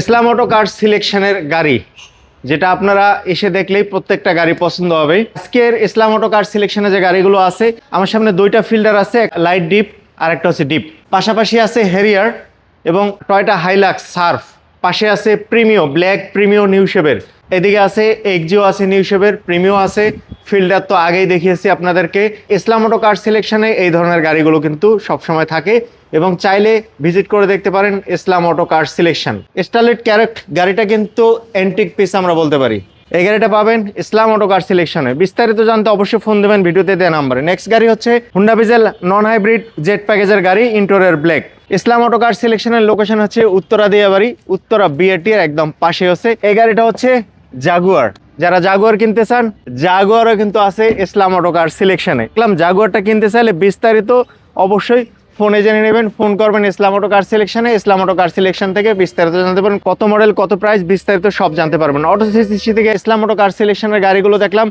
ইসলাম auto car সিলেকশনের গাড়ি, যেটা আপনারা এসে দেখলেই প্রত্যেকটা গাড়ি পছন্দ হবে। আজকের ইসলাম অটো কার সিলেকশনে যে গাড়িগুলো আছে, আমার সামনে দুইটা ফিল্ডার আছে লাইট ডিপ আর একটা হচ্ছে ডিপ পাশাপাশি আছে হেরিয়ার এবং টয়টা হাইলাক্স সার্ফ পাশে আছে প্রিমিও ব্ল্যাক প্রিমিও নিউ শেপের এদিকে আছে এক্সিও আছে নিউ শেপের প্রিমিও আছে। ফিল্ডার তো আগেই দেখিয়েছি আপনাদেরকে। ইসলাম অটো কার সিলেকশনে এই ধরনের গাড়িগুলো কিন্তু সবসময় থাকে এবং চাইলে ভিজিট করে দেখতে পারেন Islam auto car selection. Starlet correct গাড়িটা কিন্তু অ্যান্টিক পিস আমরা বলতে পারি। এই গাড়িটা পাবেন ইসলাম অটো কার সিলেকশনে। বিস্তারিত জানতে অবশ্যই ফোন দেবেন, ভিডিওতে দেওয়া নাম্বারে। নেক্সট গাড়ি হচ্ছে Honda Vezel non hybrid Z প্যাকেজের গাড়ি interior black Islam auto car সিলেকশনের location হচ্ছে উত্তরা দিয়াবাড়ি উত্তরা বিএটি এর একদম পাশে হচ্ছে। এই গাড়িটা হচ্ছে জাগুয়ার যারা জাগুয়ার কিনতে চান, জাগুয়ারও কিন্তু আছে ইসলাম অটোকার সিলেকশনে ইসলাম জাগুয়ারটা কিনতে চাইলে বিস্তারিত অবশ্যই ফোনে জেনে নেবেন, ফোন করবেন ইসলাম অটো কার সিলেকশনে ইসলাম অটো কার সিলেকশন থেকে বিস্তারিত জানতে পারবেন, কত মডেল কত প্রাইস বিস্তারিত সব জানতে পারবেন। অটো সিসি থেকে ইসলাম অটো কার সিলেকশনের গাড়িগুলো দেখলাম।